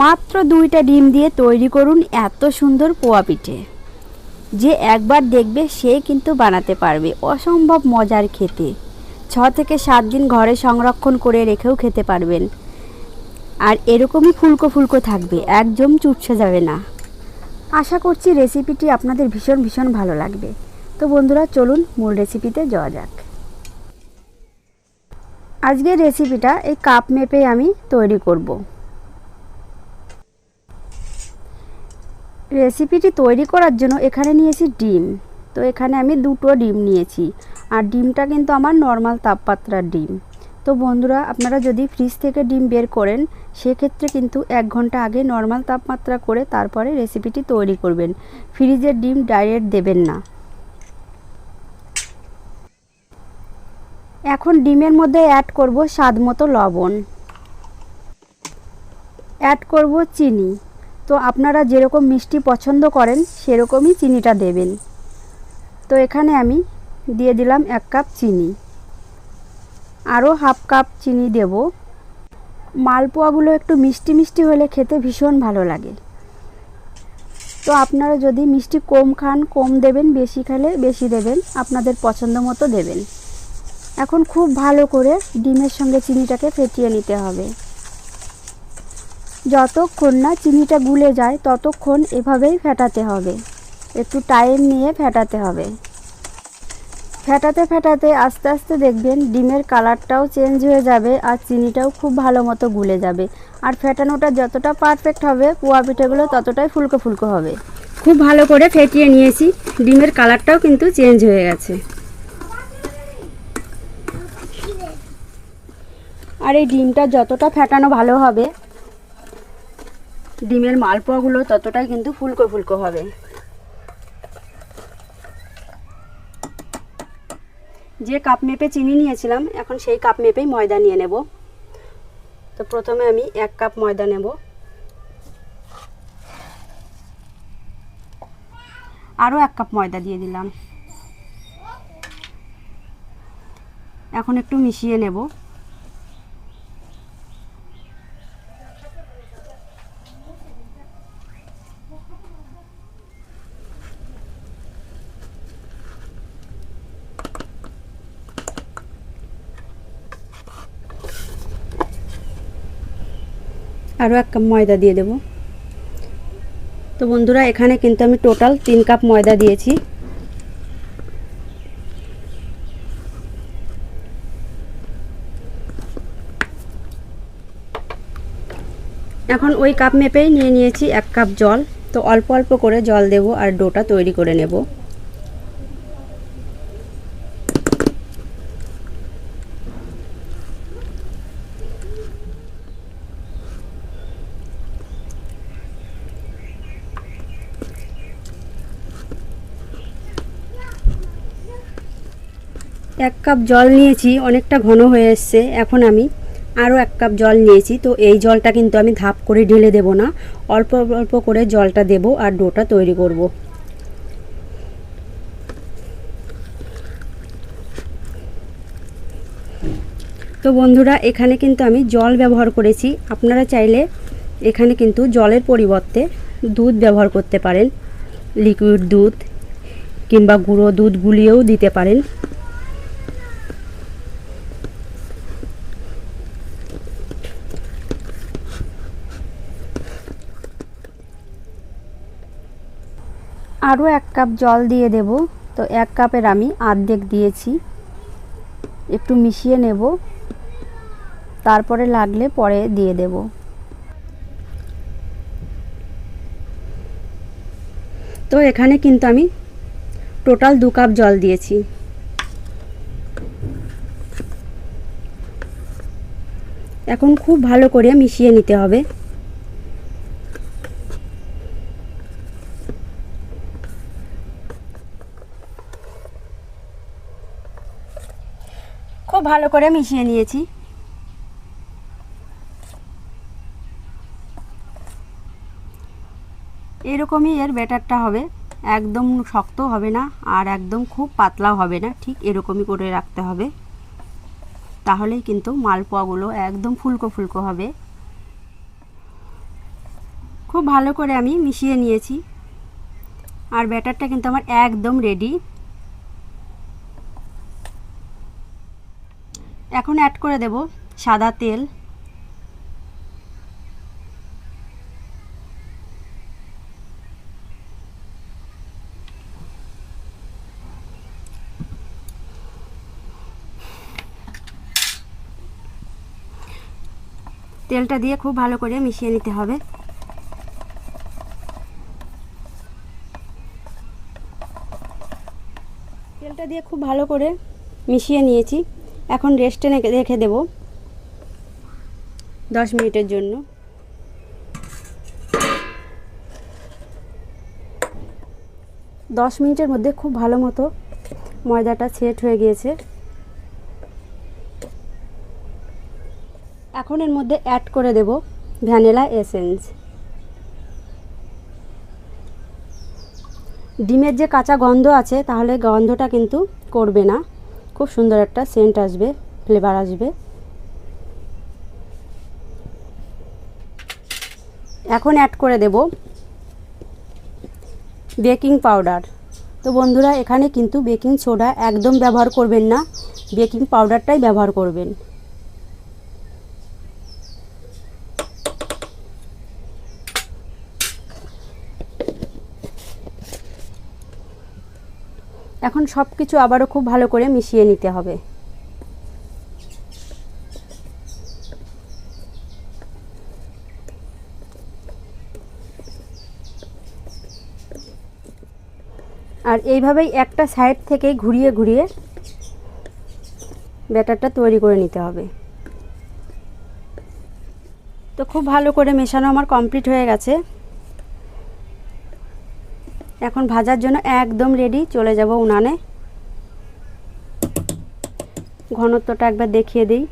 মাত্র দুইটা ডিম দিয়ে তৈরি করুন এত সুন্দর পোয়া পিঠে। যে একবার দেখবে সে কিন্তু বানাতে পারবে অসম্ভব মজার খেতে। ছ থেকে সাত দিন ঘরে সংরক্ষণ করে রেখেও খেতে পারবেন। আর এরকমই ফুলকো ফুলকো থাকবে, একদম চুপসে যাবে না। আশা করছি রেসিপিটি আপনাদের ভীষণ ভীষণ ভালো লাগবে। তো বন্ধুরা, চলুন মূল রেসিপিতে যাওয়া যাক। আজকের রেসিপিটা এই কাপ মেপে আমি তৈরি করব। রেসিপিটি তৈরি করার জন্য এখানে নিয়েছি ডিম। তো এখানে আমি দুটো ডিম নিয়েছি। আর ডিমটা কিন্তু আমার নর্মাল তাপমাত্রার ডিম। তো বন্ধুরা, আপনারা যদি ফ্রিজ থেকে ডিম বের করেন, সেক্ষেত্রে কিন্তু এক ঘণ্টা আগে নর্মাল তাপমাত্রা করে তারপরে রেসিপিটি তৈরি করবেন। ফ্রিজের ডিম ডাইরেক্ট দেবেন না। এখন ডিমের মধ্যে অ্যাড করব স্বাদ মতো লবণ। অ্যাড করব চিনি। তো আপনারা যেরকম মিষ্টি পছন্দ করেন, সেরকমই চিনিটা দেবেন। তো এখানে আমি দিয়ে দিলাম এক কাপ চিনি। আরও হাফ কাপ চিনি দেব। মালপোয়াগুলো একটু মিষ্টি মিষ্টি হলে খেতে ভীষণ ভালো লাগে। তো আপনারা যদি মিষ্টি কম খান, কম দেবেন, বেশি খেলে বেশি দেবেন, আপনাদের পছন্দ মতো দেবেন। এখন খুব ভালো করে ডিমের সঙ্গে চিনিটাকে ফেটিয়ে নিতে হবে। যতক্ষণ না চিনিটা গুলে যায়, ততক্ষণ এভাবেই ফেটাতে হবে। একটু টাইম নিয়ে ফেটাতে হবে। ফেটাতে ফেটাতে আস্তে আস্তে দেখবেন ডিমের কালারটাও চেঞ্জ হয়ে যাবে আর চিনিটাও খুব ভালো মতো গুলে যাবে। আর ফেটানোটা যতটা পারফেক্ট হবে, পোয়া পিঠেগুলো ততটাই ফুলকো ফুলকো হবে। খুব ভালো করে ফেটিয়ে নিয়েছি, ডিমের কালারটাও কিন্তু চেঞ্জ হয়ে গেছে। আর এই ডিমটা যতটা ফেটানো ভালো হবে ডিমের মালপোয়াগুলো ততটাই কিন্তু ফুলকো ফুলকো হবে। যে কাপ মেপে চিনি নিয়েছিলাম, এখন সেই কাপ মেপেই ময়দা নিয়ে নেব। তো প্রথমে আমি এক কাপ ময়দা নেব। আরও এক কাপ ময়দা দিয়ে দিলাম। এখন একটু মিশিয়ে নেব। আরও এক কাপ ময়দা দিয়ে দেব। তো বন্ধুরা, এখানে কিন্তু আমি টোটাল তিন কাপ ময়দা দিয়েছি। এখন ওই কাপ মেপেই নিয়ে নিয়েছি এক কাপ জল। তো অল্প অল্প করে জল দেব আর ডোটা তৈরি করে নেব। এক কাপ জল নিয়েছি, অনেকটা ঘন হয়ে এসছে, এখন আমি আরও এক কাপ জল নিয়েছি। তো এই জলটা কিন্তু আমি ধাপ করে ঢেলে দেব না, অল্প অল্প করে জলটা দেব আর ডোটা তৈরি করব। তো বন্ধুরা, এখানে কিন্তু আমি জল ব্যবহার করেছি। আপনারা চাইলে এখানে কিন্তু জলের পরিবর্তে দুধ ব্যবহার করতে পারেন। লিকুইড দুধ কিংবা গুঁড়ো দুধ গুলিয়েও দিতে পারেন। আরও এক কাপ জল দিয়ে দেব। তো এক কাপের আমি আর্ধেক দিয়েছি। একটু মিশিয়ে নেব। তারপরে লাগলে পরে দিয়ে দেব। তো এখানে কিন্তু আমি টোটাল দু কাপ জল দিয়েছি। এখন খুব ভালো করে মিশিয়ে নিতে হবে। খুব ভালো করে মিশিয়ে নিয়েছি। এরকমই এর ব্যাটারটা হবে। একদম শক্ত হবে না আর একদম খুব পাতলাও হবে না, ঠিক এরকমই করে রাখতে হবে। তাহলেই কিন্তু মালপোয়াগুলো একদম ফুলকো ফুলকো হবে। খুব ভালো করে আমি মিশিয়ে নিয়েছি। আর ব্যাটারটা কিন্তু আমার একদম রেডি এখন অ্যাড করে দেব, সাদা তেল। তেলটা দিয়ে খুব ভালো করে মিশিয়ে নিতে হবে। তেলটা দিয়ে খুব ভালো করে মিশিয়ে নিয়েছি। এখন রেস্টে রেখে দেব দশ মিনিটের জন্য। দশ মিনিটের মধ্যে খুব ভালো মতো ময়দাটা সেট হয়ে গিয়েছে। এখন এর মধ্যে অ্যাড করে দেব ভ্যানিলা এসেন্স ডিমের যে কাঁচা গন্ধ আছে, তাহলে গন্ধটা কিন্তু করবে না। খুব সুন্দর একটা সেন্ট আসবে ফ্লেভার আসবে। এখন অ্যাড করে দেব বেকিং পাউডার তো বন্ধুরা, এখানে কিন্তু বেকিং সোডা একদম ব্যবহার করবেন না। বেকিং পাউডারটাই ব্যবহার করবেন। এখন সব কিছু আবারও খুব ভালো করে মিশিয়ে নিতে হবে। আর এইভাবেই একটা সাইড থেকে ঘুরিয়ে ঘুরিয়ে ব্যাটারটা তৈরি করে নিতে হবে। তো খুব ভালো করে মেশানো আমার কমপ্লিট হয়ে গেছে। এখন ভাজার জন্য একদম রেডি চলে যাব উনানে। ঘনত্বটা একবার দেখিয়ে দিই।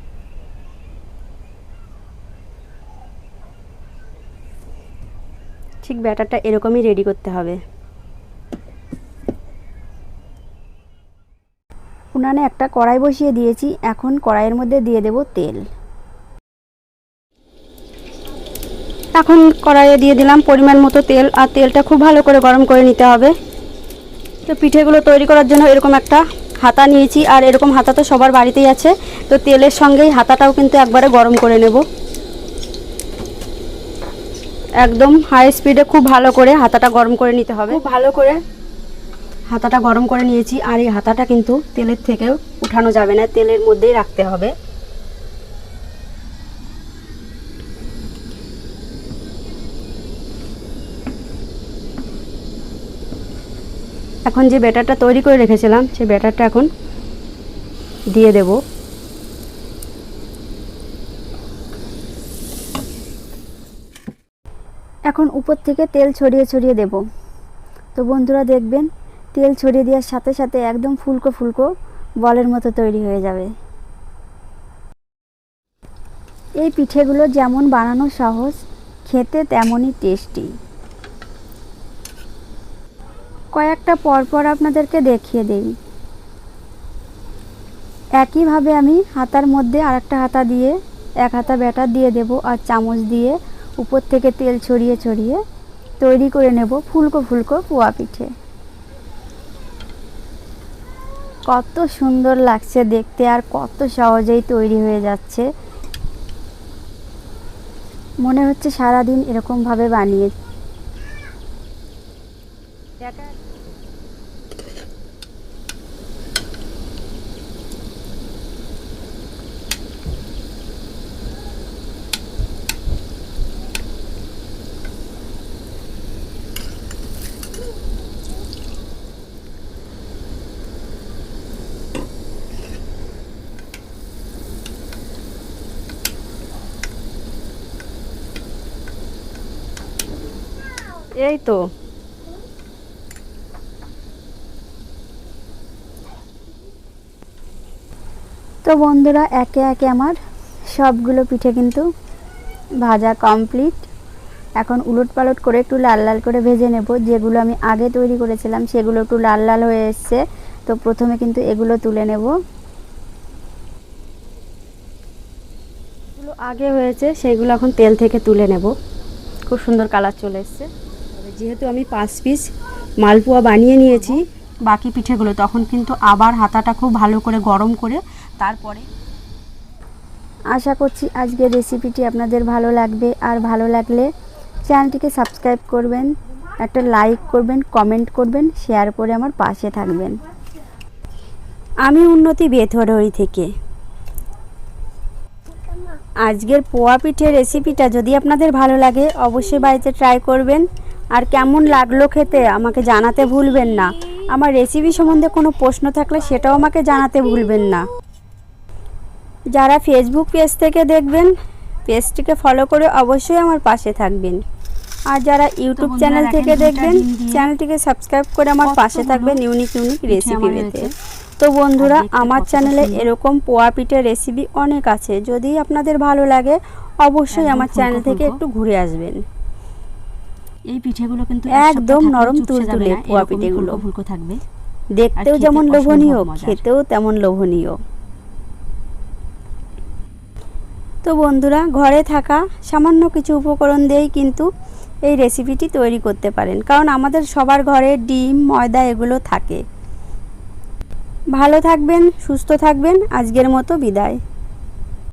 ঠিক ব্যাটারটা এরকমই রেডি করতে হবে। উনানে একটা কড়াই বসিয়ে দিয়েছি, এখন কড়াইয়ের মধ্যে দিয়ে দেব তেল। এখন কড়াইয়ে দিয়ে দিলাম পরিমাণ মতো তেল আর তেলটা খুব ভালো করে গরম করে নিতে হবে। তো পিঠেগুলো তৈরি করার জন্য এরকম একটা হাতা নিয়েছি আর এরকম হাতা তো সবার বাড়িতেই আছে। তো তেলের সঙ্গেই হাতাটাও কিন্তু একবারে গরম করে নেব। একদম হাই স্পিডে খুব ভালো করে হাতাটা গরম করে নিতে হবে। খুব ভালো করে হাতাটা গরম করে নিয়েছি আর এই হাতাটা কিন্তু তেলের থেকেও উঠানো যাবে না তেলের মধ্যেই রাখতে হবে। এখন যে ব্যাটারটা তৈরি করে রেখেছিলাম, সেই ব্যাটারটা এখন দিয়ে দেব। এখন উপর থেকে তেল ছড়িয়ে ছড়িয়ে দেব। তো বন্ধুরা দেখবেন, তেল ছড়িয়ে দেওয়ার সাথে সাথে একদম ফুলকো ফুলকো বলের মতো তৈরি হয়ে যাবে। এই পিঠেগুলো যেমন বানানো সহজ, খেতে তেমনই টেস্টি। কয়েকটা পরপর আপনাদেরকে দেখিয়ে দেই। একইভাবে আমি হাতার মধ্যে আরেকটা হাতা দিয়ে, এক হাতা ব্যাটার দিয়ে দেব আর চামচ দিয়ে উপর থেকে তেল ছড়িয়ে ছড়িয়ে তৈরি করে নেব ফুলকো ফুলকো পোয়া পিঠে। কত সুন্দর লাগছে দেখতে আর কত সহজেই তৈরি হয়ে যাচ্ছে। মনে হচ্ছে সারাদিন এরকমভাবে বানিয়ে এই তো তো বন্ধুরা, একে একে আমার সবগুলো পিঠে কিন্তু ভাজা কমপ্লিট এখন উলট পালট করে একটু লাল লাল করে ভেজে নেব। যেগুলো আমি আগে তৈরি করেছিলাম, সেগুলো একটু লাল লাল হয়ে এসছে। তো প্রথমে কিন্তু এগুলো তুলে নেব। এগুলো আগে হয়েছে, সেগুলো এখন তেল থেকে তুলে নেব। খুব সুন্দর কালার চলে এসছে। যেহেতু আমি পাঁচ পিস মালপোয়া বানিয়ে নিয়েছি, বাকি পিঠেগুলো, তখন কিন্তু আবার হাতাটা খুব ভালো করে গরম করে তারপরে? আশা করছি আজকের রেসিপিটি আপনাদের ভালো লাগবে। আর ভালো লাগলে চ্যানেলটিকে সাবস্ক্রাইব করবেন, একটা লাইক করবেন কমেন্ট করবেন শেয়ার করে আমার পাশে থাকবেন। আমি উন্নতি বেথরহরি থেকে। আজকের পোয়া পিঠের রেসিপিটা যদি আপনাদের ভালো লাগে, অবশ্যই বাড়িতে ট্রাই করবেন। আর কেমন লাগল খেতে, আমাকে জানাতে ভুলবেন না। আমার রেসিপি সম্বন্ধে কোনো প্রশ্ন থাকলে সেটাও আমাকে জানাতে ভুলবেন না। যারা ফেসবুক পেজ থেকে দেখবেন পেজটিকে ফলো করে অবশ্যই আমার পাশে থাকবেন। আর যারা ইউটিউব চ্যানেল থেকে দেখবেন চ্যানেলটিকে সাবস্ক্রাইব করে আমার পাশে থাকবেন ইউনিক ইউনিক রেসিপি পেতে। তো বন্ধুরা আমার চ্যানেলে এরকম পোয়া পিঠের রেসিপি অনেক আছে। যদি আপনাদের ভালো লাগে অবশ্যই আমার চ্যানেল থেকে একটু ঘুরে আসবেন। এই পিঠেগুলো কিন্তু একদম নরম তুলতুলে পোয়া পিঠেগুলো। ফুলকো থাকবে। দেখতেও যেমন লোভনীয় খেতেও তেমন লোভনীয়। তো বন্ধুরা, ঘরে থাকা সামান্য কিছু উপকরণ দিয়েই কিন্তু এই রেসিপিটি তৈরি করতে পারেন। কারণ আমাদের সবার ঘরে ডিম, ময়দা এগুলো থাকে। ভালো থাকবেন, সুস্থ থাকবেন। আজকের মতো বিদায়।